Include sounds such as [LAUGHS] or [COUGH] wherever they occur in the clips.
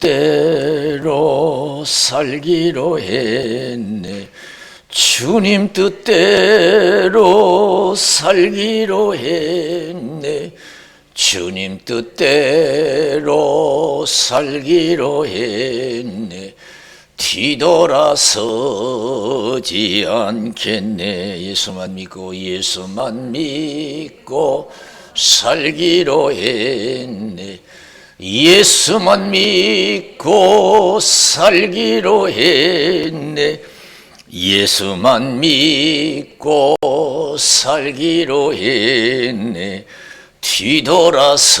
뜻대로 살기로 했네. 주님 뜻대로 살기로 했네. 주님 뜻대로 살기로 했네. 뒤돌아서지 않겠네. 예수만 믿고 예수만 믿고 살기로 했네 예수만 믿고 살기로 했네. 예수만 믿고 살기로 했네. 뒤돌아서지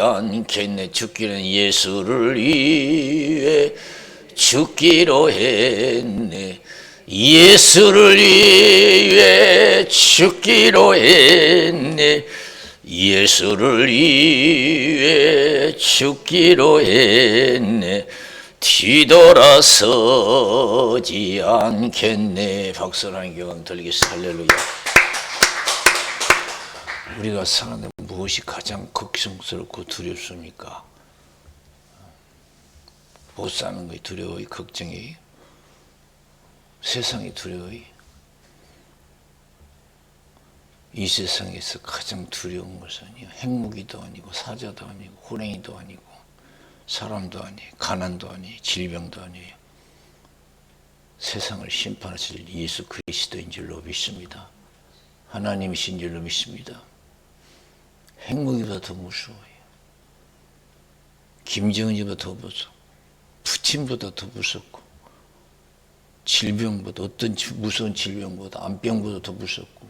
않겠네. 죽기는 예수를 위해 죽기로 했네. 예수를 위해 죽기로 했네 예수를 위해 죽기로 했네. 뒤돌아서지 않겠네. 박수라는 경험 들리겠습니다 할렐루야. 우리가 사는데 무엇이 가장 걱정스럽고 두렵습니까? 못 사는 것이 두려워요? 걱정이 세상이 두려워요 이 세상에서 가장 두려운 것은 핵무기도 아니고 사자도 아니고 호랭이도 아니고 사람도 아니에요. 가난도 아니에요. 질병도 아니에요. 세상을 심판하실 예수 그리스도인 줄로 믿습니다. 하나님이신 줄로 믿습니다. 핵무기보다 더 무서워요. 김정은보다 더 무서워. 푸틴보다 더 무섭고 질병보다 어떤 무서운 질병보다 암병보다 더 무섭고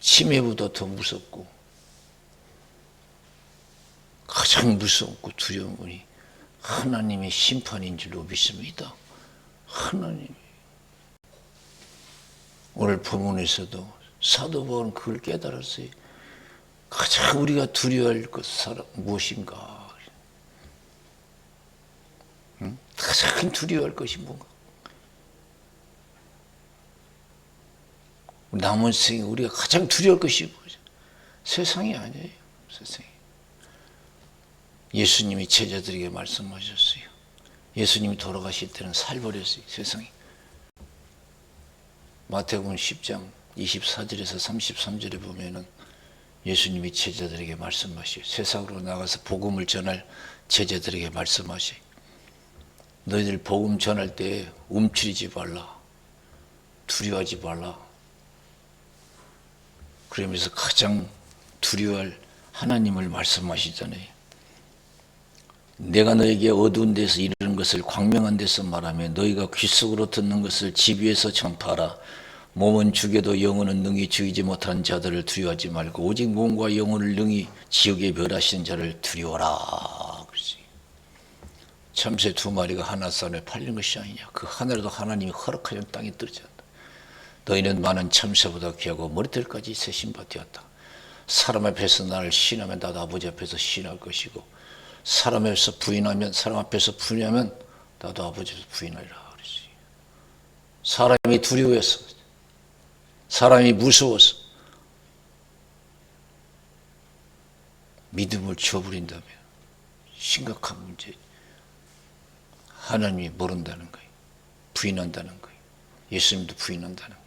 치매보다 더 무섭고 가장 무섭고 두려운 분이 하나님의 심판인 줄로 믿습니다. 하나님. 오늘 본문에서도 사도 바울은 그걸 깨달았어요. 가장 우리가 두려워할 것 무엇인가? 응? 가장 두려워할 것이 뭔가? 남은 생에 우리가 가장 두려울 것이 뭐죠? 세상이 아니에요. 세상이. 예수님이 제자들에게 말씀하셨어요. 예수님이 돌아가실 때는 살버렸어요. 세상이. 마태복음 10장 24절에서 33절에 보면은 예수님이 제자들에게 말씀하셔요. 세상으로 나가서 복음을 전할 제자들에게 말씀하셔요. 너희들 복음 전할 때 움츠리지 말라. 두려워하지 말라. 그러면서 가장 두려워할 하나님을 말씀하시잖아요. 내가 너에게 어두운 데서 이르는 것을 광명한 데서 말하며 너희가 귀 속으로 듣는 것을 집 위에서 전파하라. 몸은 죽여도 영혼은 능히 죽이지 못하는 자들을 두려워하지 말고 오직 몸과 영혼을 능히 지옥에 멸하시는 자를 두려워라. 참새 두 마리가 하나 산에 팔린 것이 아니냐. 그 하늘에도 하나님이 허락하여 땅에 떨어졌다. 너희는 많은 참새보다 귀하고 머리털까지 세신 바 되었다. 사람 앞에서 나를 신하면 나도 아버지 앞에서 신할 것이고 사람 앞에서 부인하면 사람 앞에서 부인하면 나도 아버지 앞에서 부인하리라 그러지. 사람이 두려워해서 사람이 무서워서 믿음을 지워버린다면 심각한 문제. 하나님이 모른다는 거예요. 부인한다는 거예요. 예수님도 부인한다는 거예요.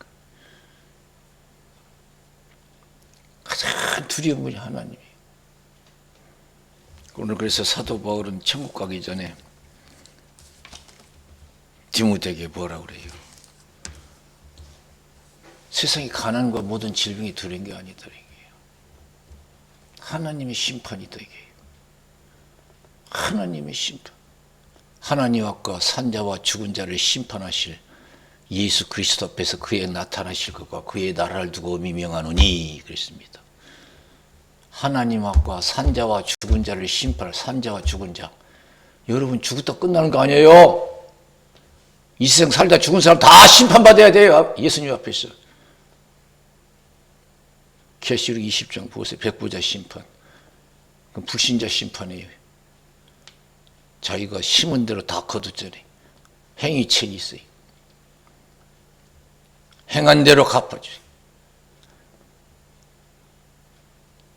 가장 두려운 분이 하나님이에요. 오늘 그래서 사도 바울은 천국 가기 전에 디모데에게 뭐라 그래요? 세상의 가난과 모든 질병이 두려운 게 아니다 이게요. 하나님의 심판이다 이게요. 하나님의 심판. 하나님 앞과 산자와 죽은 자를 심판하실 예수 그리스도 앞에서 그의 나타나실 것과 그의 나라를 두고 미명하노니 그랬습니다. 하나님 앞과 산자와 죽은 자를 심판할 산자와 죽은 자. 여러분 죽었다 끝나는 거 아니에요. 이 세상 살다 죽은 사람 다 심판받아야 돼요. 예수님 앞에서. 계시록 20장 보세요. 백부자 심판. 그 불신자 심판이에요. 자기가 심은 대로 다 거두잖아요. 행위책이 있어요. 행한 대로 갚아줘요.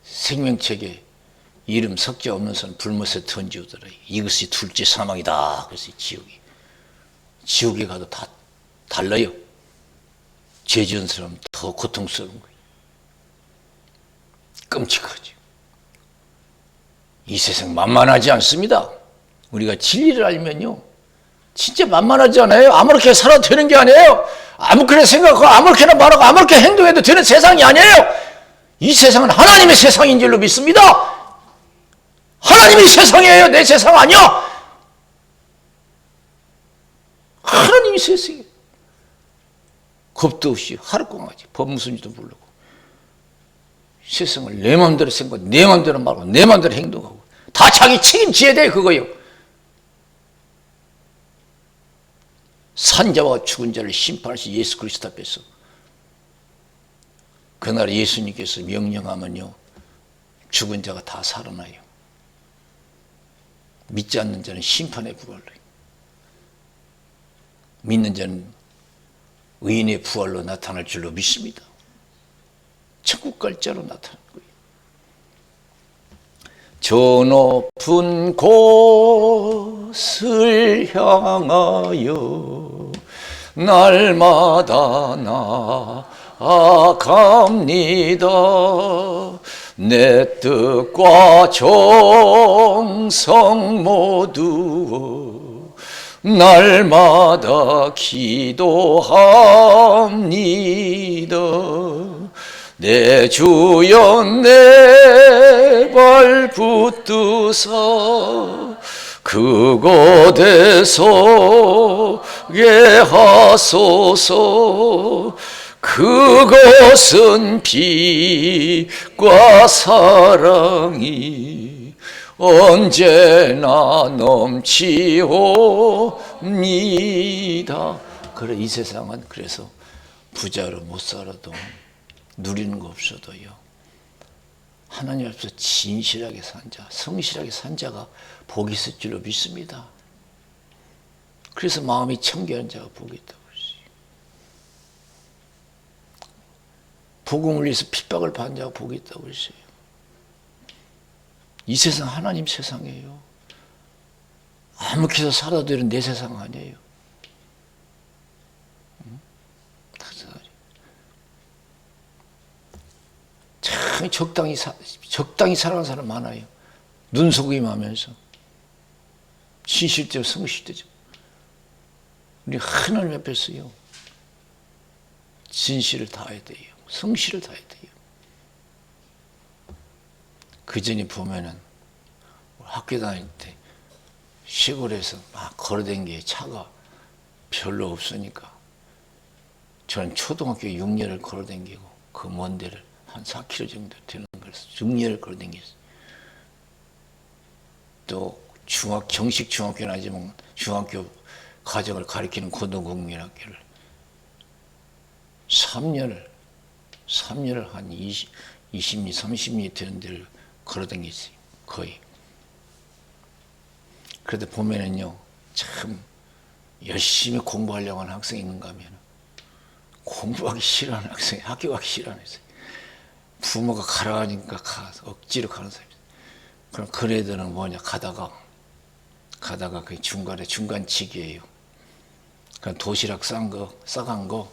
생명책에 이름 석자 없는 사람 불못에 던지우더라. 이것이 둘째 사망이다. 그래서 지옥이. 지옥에 가도 다 달라요. 죄 지은 사람 더 고통스러운 거예요. 끔찍하죠. 이 세상 만만하지 않습니다. 우리가 진리를 알면요. 진짜 만만하지 않아요. 아무렇게 살아도 되는 게 아니에요. 아무렇게 생각하고 아무렇게나 말하고 아무렇게 행동해도 되는 세상이 아니에요. 이 세상은 하나님의 세상인 줄로 믿습니다. 하나님이 세상이에요. 내 세상 아니야. 하나님이 세상이에요. 겁도 없이 하루공하지 법무순지도 모르고 세상을 내 마음대로 생각하고 내 마음대로 말하고 내 마음대로 행동하고 다 자기 책임져야 돼 그거요. 산자와 죽은 자를 심판하신 예수 그리스도 앞에서 그날 예수님께서 명령하면요 죽은 자가 다 살아나요. 믿지 않는 자는 심판에 부활로 믿는 자는 의인의 부활로 나타날 줄로 믿습니다. 천국 갈 자로 나타난 거예요. 저 높은 곳을 향하여 날마다 나아 갑니다. 내 뜻과 정성 모두 날마다 기도합니다. 내 주여 내발 붙드사 그곳에서 예하소서 그것은 빛과 사랑이 언제나 넘치옵니다. 그래 이 세상은 그래서 부자로 못 살아도 누리는 거 없어도요. 하나님 앞에서 진실하게 산 자, 성실하게 산 자가 복이 있을 줄로 믿습니다. 그래서 마음이 청결한 자가 복이 있다고 그러지. 복음을 위해서 핍박을 받는 자가 복이 있다고 그러어요. 이 세상 하나님 세상이에요. 아무렇게서 살아도 되는 내 세상 아니에요. 참 적당히 사, 적당히 살아가는 사람 많아요. 눈속임하면서 신실대로 성실되죠. 우리 하나님 앞에서요. 진실을 다해야 돼요. 성실을 다해야 돼요. 그 전에 보면은 학교 다닐 때 시골에서 막 걸어댕기에 차가 별로 없으니까 저는 초등학교 6년을 걸어댕기고 그 먼 데를 한 4km 정도 되는 거라서 6년을 걸어댕겼어요. 또 중학 정식 중학교는 아니지만 중학교 과정을 가리키는 고등국민학교를 3년을 3년을 한 20, 20리, 30리 되는 데를 걸어다녔어요. 거의. 그래도 보면은요, 참 열심히 공부하려고 하는 학생이 있는가 하면 공부하기 싫어하는 학생이 학교 가기 싫어하는 학생이 부모가 가라 하니까 가, 억지로 가는 사람이 그럼 그 애들은 뭐냐, 가다가, 가다가 그 중간에 중간치기예요. 그냥 도시락 싼 거, 싸간 거,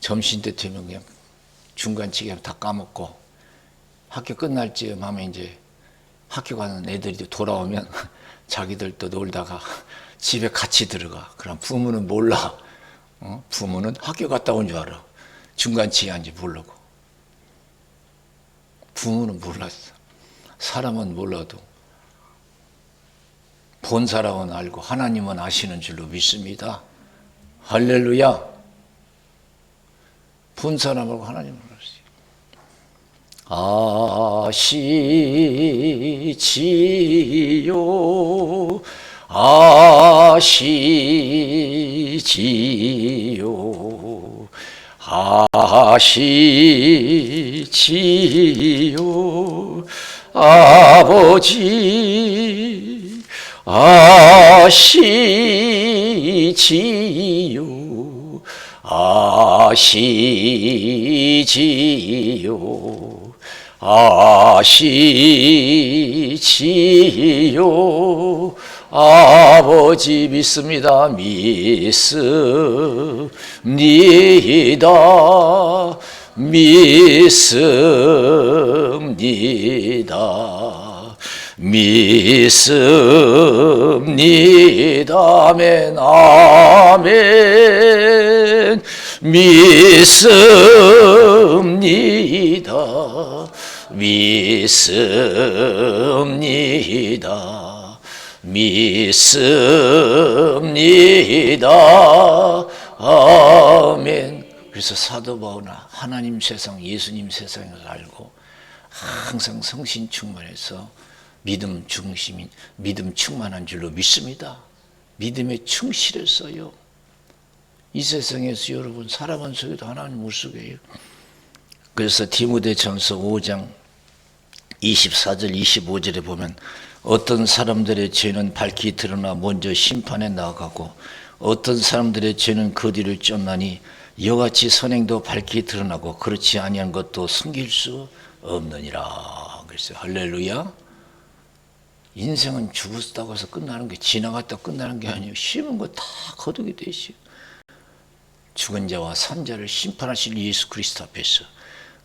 점심 때 되면 그냥 중간치기 하면 다 까먹고, 학교 끝날 즈음 하면 이제 학교 가는 애들이 돌아오면 [LAUGHS] 자기들도 놀다가 [LAUGHS] 집에 같이 들어가. 그럼 부모는 몰라. 어? 부모는 학교 갔다 온 줄 알아. 중간치기 한지 모르고. 부모는 몰랐어. 사람은 몰라도 본 사람은 알고 하나님은 아시는 줄로 믿습니다. 할렐루야. 본 사람하고 하나님은 알았어요. 아시지요. 아시지요. 아시지요. 아버지 아시지요 아시지요. 아시지요. 아버지 믿습니다. 믿습니다. 믿습니다 믿습니다. 아멘 아멘. 믿습니다. 믿습니다. 믿습니다. 아멘. 그래서 사도 바울은 하나님 세상 예수님 세상을 알고 항상 성신 충만해서 믿음 중심인 믿음 충만한 줄로 믿습니다. 믿음에 충실했어요. 이 세상에서 여러분 사람 한 속에도 하나님 물속에요. 그래서 디모데전서 5장 24절 25절에 보면 어떤 사람들의 죄는 밝히 드러나 먼저 심판에 나아가고 어떤 사람들의 죄는 그 뒤를 쫓나니 이같이 선행도 밝히 드러나고 그렇지 아니한 것도 숨길 수 없느니라. 그래서 할렐루야. 인생은 죽었다고 해서 끝나는 게 지나갔다 끝나는 게 아니에요. 심은 거 다 거두게 되시. 죽은 자와 산 자를 심판하실 예수 그리스도 앞에서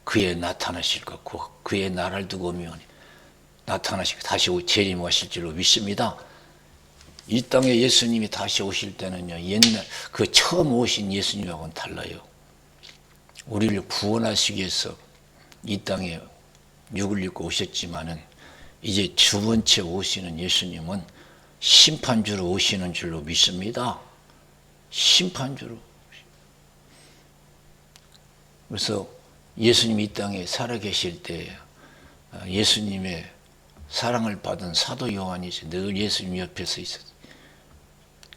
그의 나타나실 것고 그의 나라를 두고 오면 나타나시고 다시 재림하실 줄로 믿습니다. 이 땅에 예수님이 다시 오실 때는요 옛날 그 처음 오신 예수님하고는 달라요. 우리를 구원하시기 위해서 이 땅에 육을 입고 오셨지만은 이제 두 번째 오시는 예수님은 심판주로 오시는 줄로 믿습니다. 심판주로. 그래서 예수님이 이 땅에 살아계실 때 어, 예수님의 사랑을 받은 사도 요한이 늘 예수님 옆에서 있었어요.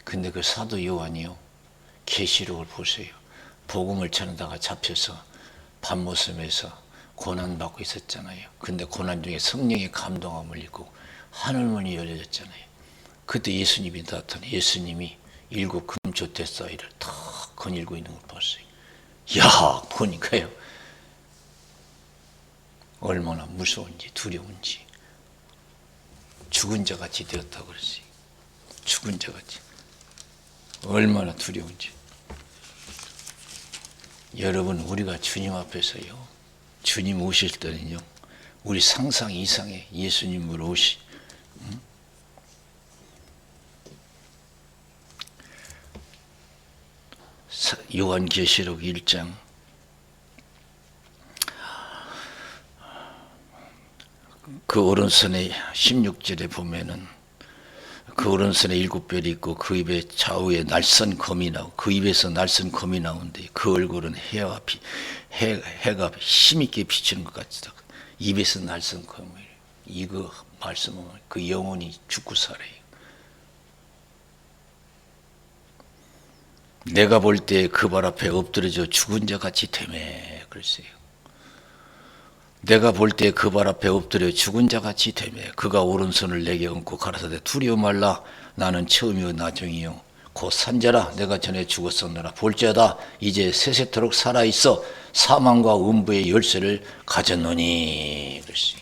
근데 그 사도 요한이요. 계시록을 보세요. 복음을 전하다가 잡혀서 밤모섬에서 고난받고 있었잖아요. 근데 고난 중에 성령의 감동함을 입고 하늘문이 열려졌잖아요. 그때 예수님이 나타나 예수님이 일곱 금조대 사이를 탁 거닐고 있는 걸 봤어요. 야 보니까요. 얼마나 무서운지 두려운지 죽은 자 같이 되었다고 그랬어요. 죽은 자 같이 얼마나 두려운지 여러분 우리가 주님 앞에서요 주님 오실 때는요 우리 상상 이상의 예수님으로 오시 응? 사- 요한계시록 1장 그 오른손에 16절에 보면은 그 오른손에 일곱 별이 있고 그 입에 좌우에 날선 검이 나오고 그 입에서 날선 검이 나오는데 그 얼굴은 해와 비, 해, 해가 힘있게 비치는 것 같다. 입에서 날선 검이 이거 말씀은 그 영혼이 죽고 살아요. 내가 볼 때 그 발 앞에 엎드려져 죽은 자 같이 되매 그랬어요. 내가 볼 때 그 발 앞에 엎드려 죽은 자 같이 되매 그가 오른손을 내게 얹고 가라사대 두려워 말라 나는 처음이요 나중이요 곧 산자라 내가 전에 죽었었느라 볼지어다 이제 세세토록 살아 있어 사망과 음부의 열쇠를 가졌노니 그랬어요.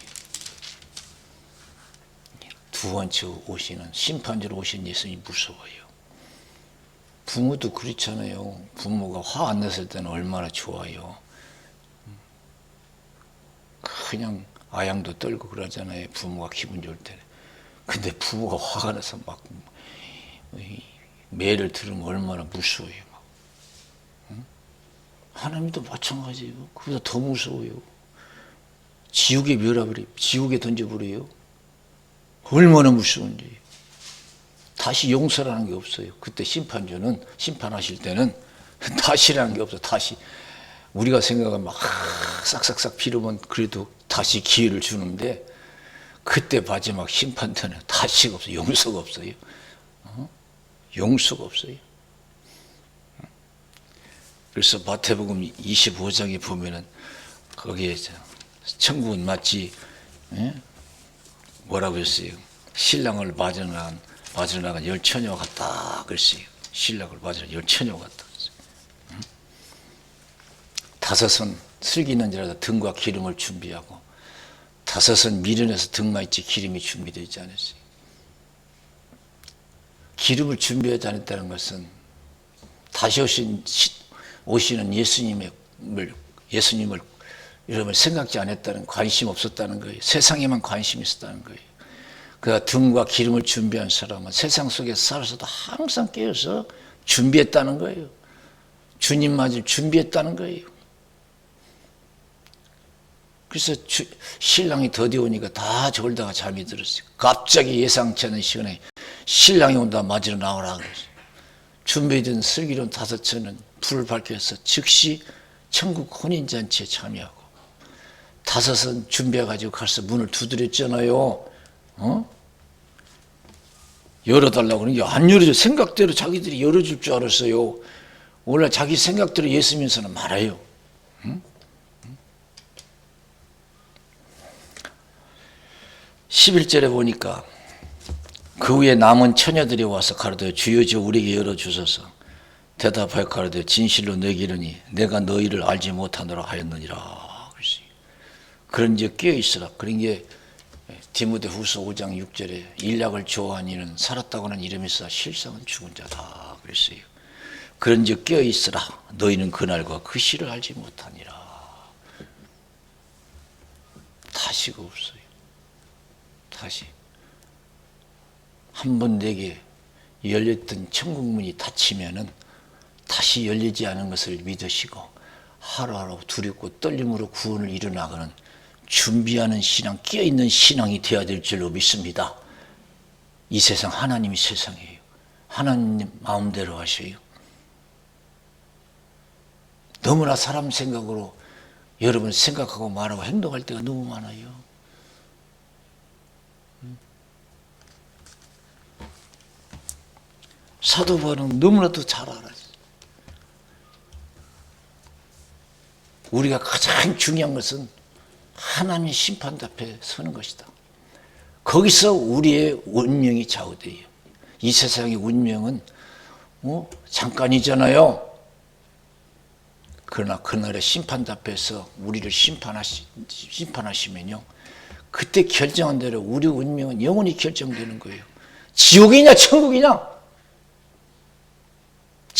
두 번째 오시는 심판자로 오신 예수님 무서워요. 부모도 그렇잖아요. 부모가 화 안 냈을 때는 얼마나 좋아요. 그냥 아양도 떨고 그러잖아요. 부모가 기분 좋을 때는. 근데 부모가 화가 나서 막 매를 들으면 얼마나 무서워요. 막. 응? 하나님도 마찬가지예요. 그보다 더 무서워요. 지옥에 멸하버려, 지옥에 던져버려요. 얼마나 무서운지. 다시 용서라는 게 없어요. 그때 심판주는 심판하실 때는 [LAUGHS] 다시라는 게 없어. 다시 우리가 생각하면 막 싹싹싹 피르면 그래도 다시 기회를 주는데 그때 마지막 심판 때는 다시가 없어요. 용서가 없어요. 어? 용서가 없어요. 그래서 마태복음 25장에 보면은 거기에 천국은 마치 예? 뭐라고 했어요? 신랑을 맞으러 나간 맞으러 나간 열 처녀 같다 그랬어요. 신랑을 맞으러 열 처녀 같다. 다섯은 슬기는 자라다 등과 기름을 준비하고 다섯은 미련해서 등만 있지 기름이 준비되어 있지 않았어요. 기름을 준비하지 않았다는 것은 다시 오신 시- 오시는 예수님의 예수님을 여러분 생각지 않았다는 관심 없었다는 거예요. 세상에만 관심이 있었다는 거예요. 그 등과 기름을 준비한 사람은 세상 속에 살아서도 항상 깨어서 준비했다는 거예요. 주님 맞을 준비했다는 거예요. 그래서 주- 신랑이 더디 오니까 다 졸다가 잠이 들었어요. 갑자기 예상치 않은 시간에 신랑이 온다 맞으러 나오라 그랬어요. 준비된 슬기로운 다섯째는 불을 밝혀서 즉시 천국 혼인잔치에 참여하고 다섯은 준비해가지고 가서 문을 두드렸잖아요. 어? 열어달라고 그러는 게 안 열어줘. 생각대로 자기들이 열어줄 줄 알았어요. 원래 자기 생각대로 예수 믿는 사람 많아요. 11절에 보니까 그 후에 남은 처녀들이 와서 가로되 주여 주 우리에게 열어주소서 대답하여 가로되 진실로 내게 이르니 내가 너희를 알지 못하노라 하였느니라. 그런 게 깨어있으라 그런 게 디모데 후서 5장 6절에 일약을 좋아하는 이는 살았다고는 이름이 있어 실상은 죽은 자다 그랬어요. 그런 즉 깨어있으라 너희는 그날과 그 시를 알지 못하니라 다시가 없어요. 다시 한 번 내게 열렸던 천국 문이 닫히면은 다시 열리지 않은 것을 믿으시고 하루하루 두렵고 떨림으로 구원을 이뤄나가는 준비하는 신앙, 끼어있는 신앙이 되어야 될 줄로 믿습니다. 이 세상 하나님이 세상이에요. 하나님 마음대로 하셔요. 너무나 사람 생각으로 여러분 생각하고 말하고 행동할 때가 너무 많아요. 사도 바울은 너무나도 잘 알아요. 우리가 가장 중요한 것은 하나님의 심판 앞에 서는 것이다. 거기서 우리의 운명이 좌우돼요. 이 세상의 운명은 뭐 잠깐이잖아요. 그러나 그날의 심판 앞에서 우리를 심판하시, 심판하시면요. 그때 결정한 대로 우리 운명은 영원히 결정되는 거예요. 지옥이냐 천국이냐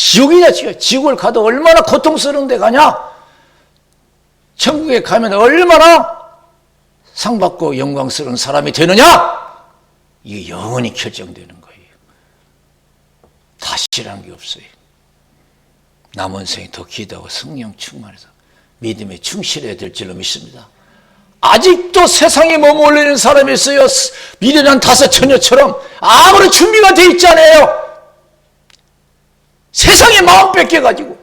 지옥이냐 지옥 지옥을 가도 얼마나 고통스러운 데 가냐? 천국에 가면 얼마나 상 받고 영광스러운 사람이 되느냐? 이게 영원히 결정되는 거예요. 다시라는 게 없어요. 남은 생이 더 기도하고 성령 충만해서 믿음에 충실해야 될 줄로 믿습니다. 아직도 세상에 머물러 있는 사람이 있어요. 미련한 다섯 처녀처럼 아무런 준비가 돼 있지 않아요 세상에 마음 뺏겨가지고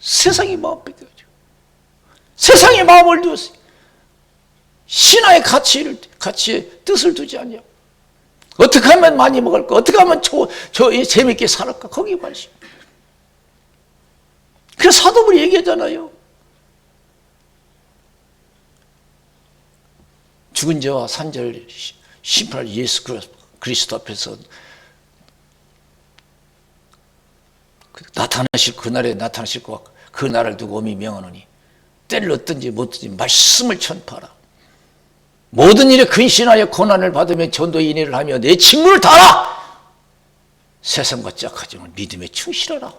세상에 마음 뺏겨가지고 세상에 마음을 두었어요. 신화의 가치를 가치에 뜻을 두지 않냐. 어떻게 하면 많이 먹을까? 어떻게 하면 저, 저 재밌게 살을까? 거기 관심. 그래서 사도들이 얘기하잖아요. 죽은 자와 산절 심판을 예수 그리스도 앞에서 나타나실 그날에 나타나실 것그 날을 두고 어미 명하노니 때를 얻든지 못든지 말씀을 전파하라. 모든 일에 근신하여 고난을 받으며 전도의 인해를 하며 내 직무를 다하라. 세상과 짝하지만 믿음에 충실하라.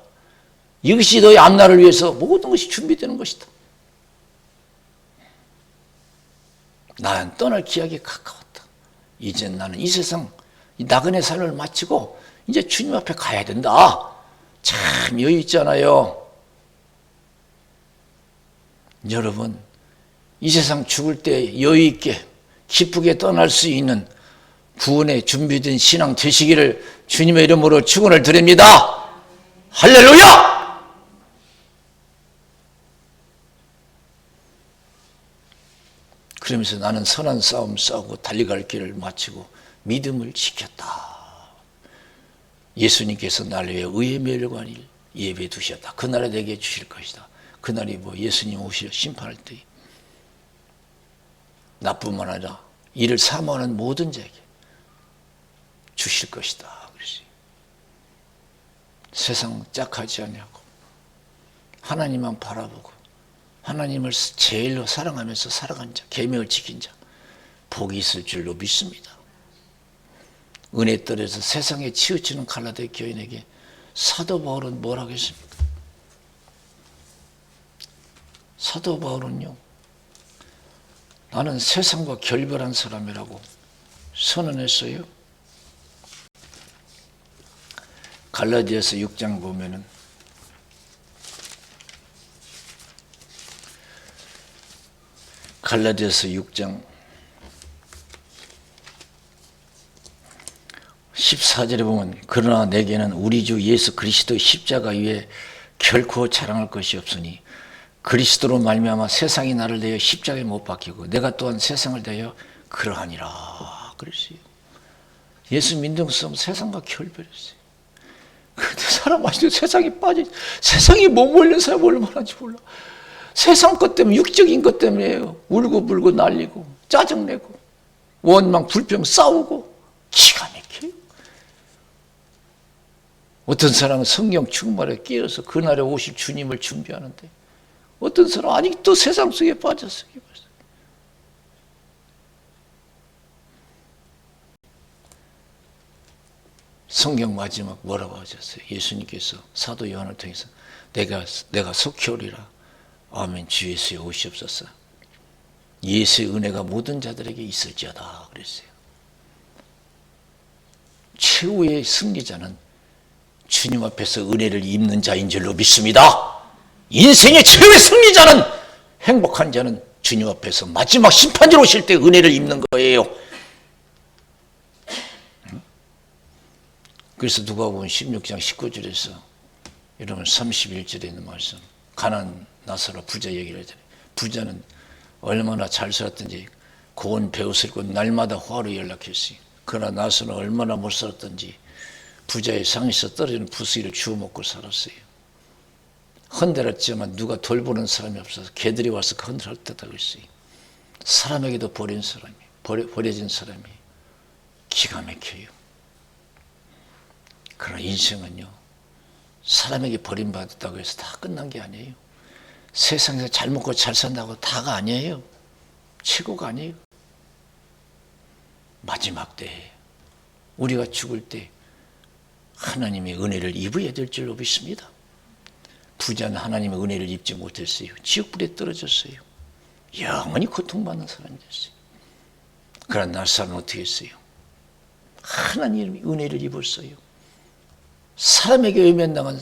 이것이 너의 앞날을 위해서 모든 것이 준비되는 것이다. 나는 떠날 기약이 가까웠다. 이제 나는 이 세상 이 나그네 삶을 마치고 이제 주님 앞에 가야 된다. 참 여유 있잖아요. 여러분, 이 세상 죽을 때 여유 있게 기쁘게 떠날 수 있는 구원에 준비된 신앙 되시기를 주님의 이름으로 축원을 드립니다. 할렐루야! 그러면서 나는 선한 싸움 싸우고 달려갈 길을 마치고 믿음을 지켰다. 예수님께서 나를 위해 의의 멸관을 예배 두셨다. 그날에 내게 주실 것이다. 그날이 뭐 예수님 오시려 심판할 때 나뿐만 아니라 이를 사모하는 모든 자에게 주실 것이다. 그랬어요. 세상 짝하지 않냐고 하나님만 바라보고 하나님을 제일로 사랑하면서 살아간 자, 계명을 지킨 자, 복이 있을 줄로 믿습니다. 은혜 떨에서 세상에 치우치는 갈라데 교인에게 사도 바울은 뭘 하겠습니까? 사도 바울은요, 나는 세상과 결별한 사람이라고 선언했어요. 갈라디아서 6장 보면은 갈라디아서 6장 14절에 보면 그러나 내게는 우리 주 예수 그리스도 십자가 위에 결코 자랑할 것이 없으니 그리스도로 말미암아 세상이 나를 대여 십자가에 못 박히고 내가 또한 세상을 대여 그러하니라 그랬어요. 예수 것은 세상과 결별했어요. 근데 사람 아직도 세상에 빠져 세상에 머물는 사람 얼마나지 몰라. 세상 것 때문에 육적인 것 때문에요. 울고 불고 날리고 짜증내고 원망 불평 싸우고 막혀요. 어떤 사람은 성령 충만에 끼어서 그날에 오실 주님을 준비하는데 어떤 사람 은 아직도 세상 속에 빠졌어요. 성경 마지막 뭐라고 하셨어요? 예수님께서 사도 요한을 통해서 내가 내가 속히 오리라. 아멘. 주 예수의 오시옵소서. 예수의 은혜가 모든 자들에게 있을지어다 그랬어요. 최후의 승리자는 주님 앞에서 은혜를 입는 자인 줄로 믿습니다. 인생의 최후의 승리자는 행복한 자는 주님 앞에서 마지막 심판자로 오실 때 은혜를 입는 거예요. 그래서 누가 보면 16장 19절에서 이러면 31절에 있는 말씀 가난 나사로 부자 얘기를 하잖아요. 부자는 얼마나 잘 살았든지 고운 배옷을 입고 날마다 화로 연락했어요. 그러나 나사는 얼마나 못 살았든지 부자의 상에서 떨어지는 부수기를 주워 먹고 살았어요. 헌데렸지만 누가 돌보는 사람이 없어서 개들이 와서 그 헌데를 흩었다고 했어요. 사람에게도 버린 사람이, 버려, 버려진 사람이 기가 막혀요. 그러나 인생은요, 사람에게 버림받았다고 해서 다 끝난 게 아니에요. 세상에서 잘 먹고 잘 산다고 다가 아니에요. 최고가 아니에요. 마지막 때에, 우리가 죽을 때, 하나님의 은혜를 입어야 될 줄로 믿습니다. 부자는 하나님의 은혜를 입지 못했어요. 지옥불에 떨어졌어요. 영원히 고통받는 사람이 됐어요. 그러나 나사는 어떻게 했어요? 하나님의 은혜를 입었어요. 사람에게 외면당한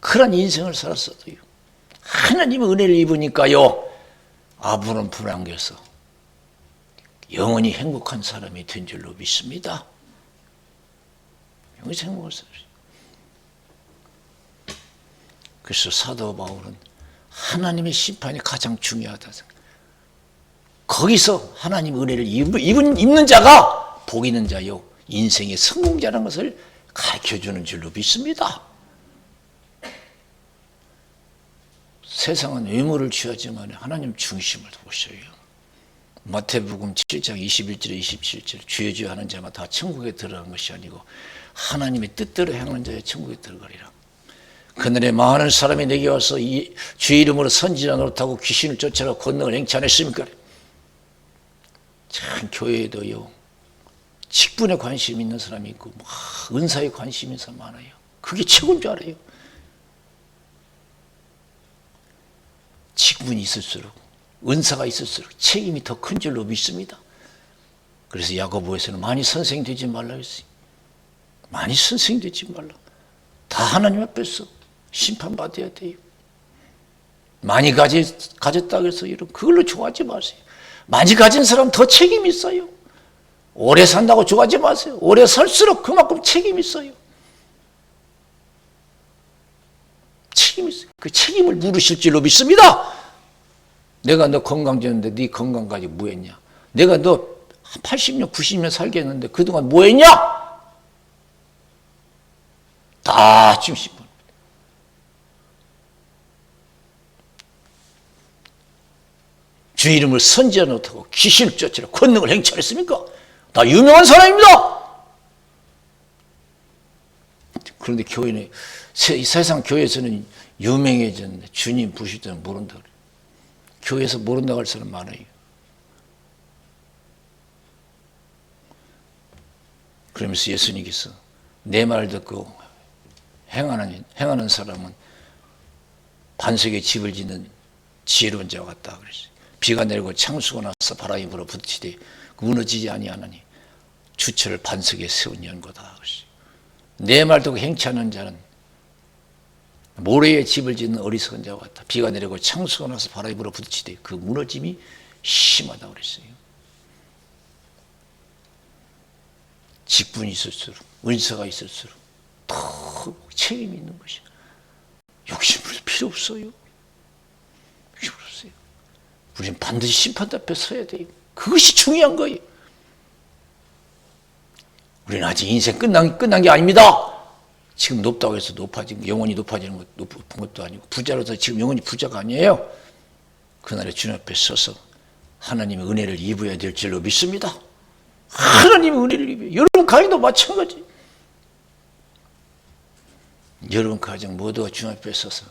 그런 인생을 살았어도요. 하나님의 은혜를 입으니까요. 아브람 불안겨서 영원히 행복한 사람이 된 줄로 믿습니다. 영원히 행복한 사람. 그래서 사도 바울은 하나님의 심판이 가장 중요하다. 거기서 하나님 은혜를 입은, 입는 자가 복 있는 자요. 인생의 성공자라는 것을 가르쳐 주는 줄로 믿습니다. 세상은 외모를 취하지만 하나님 중심을 보셔요. 마태복음 7장 21절 27절 주여 주여 하는 자만 다 천국에 들어간 것이 아니고 하나님의 뜻대로 행하는 자의 천국에 들어가리라. 그날에 많은 사람이 내게 와서 이 주의 이름으로 선지자 노릇하고 귀신을 쫓아가 권능을 행치 않았습니까? 참 교회에도요 직분에 관심 있는 사람이 있고 막 은사에 관심 있는 사람 많아요. 그게 최고인 줄 알아요. 직분이 있을수록 은사가 있을수록 책임이 더 큰 줄로 믿습니다. 그래서 야고보에서는 많이 선생 되지 말라 했어요. 많이 선생 되지 말라. 다 하나님 앞에서 심판받아야 돼요. 많이 가지, 가졌다고 해서 이런 그걸로 좋아하지 마세요. 많이 가진 사람 더 책임 있어요. 오래 산다고 좋아하지 마세요. 오래 살수록 그만큼 책임 있어요. 책임 있어요. 그 책임을 물으실 줄로 믿습니다. 내가 너 건강졌는데 네 건강 가지고 뭐 했냐? 내가 너 80년, 90년 살겠는데 그동안 뭐 했냐? 다 지금 싶어. 주 이름을 선지하 못하고 귀신을 쫓으라 권능을 행차했습니까? 다 유명한 사람입니다. 그런데 교회는 세, 상 교회에서는 유명해졌는데 주님 부실 때는 모른다 그래. 교회에서 모른다고 할 사람 많아요. 그러면서 예수님께서 내 말 듣고 행하는, 행하는 사람은 반석에 집을 짓는 지혜로운 자와 같다 그랬어요. 비가 내리고 창수가 나서 바람이 불어 부딪히되 무너지지 아니하나니 주철을 반석에 세운 연고다 그랬어요. 내말 듣고 행치 않은 자는 모래에 집을 짓는 어리석은 자와 같다. 비가 내리고 창수가 나서 바람이 불어 부딪히되 그 무너짐이 심하다 그랬어요. 직분이 있을수록 은사가 있을수록 더 책임이 있는 것이야. 욕심을 필요 없어요. 욕심 없어요. 우리는 반드시 심판 앞에 서야 돼요. 그것이 중요한 거예요. 우리는 아직 인생 끝난, 끝난 게 아닙니다. 지금 높다고 해서 높아진, 영원히 높아지는 것, 높은 것도 아니고, 부자로서 지금 영원히 부자가 아니에요. 그날에 주님 앞에 서서 하나님의 은혜를 입어야 될 줄로 믿습니다. 하나님의 은혜를 입어요. 여러분 가정도 마찬가지. 여러분 가정 모두가 주님 앞에 서서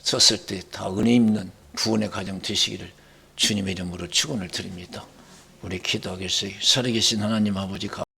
섰을 때 다 은혜 입는 구원의 가정 되시기를 주님의 이름으로 축원을 드립니다. 우리 기도하겠어요. 살아계신 하나님 아버지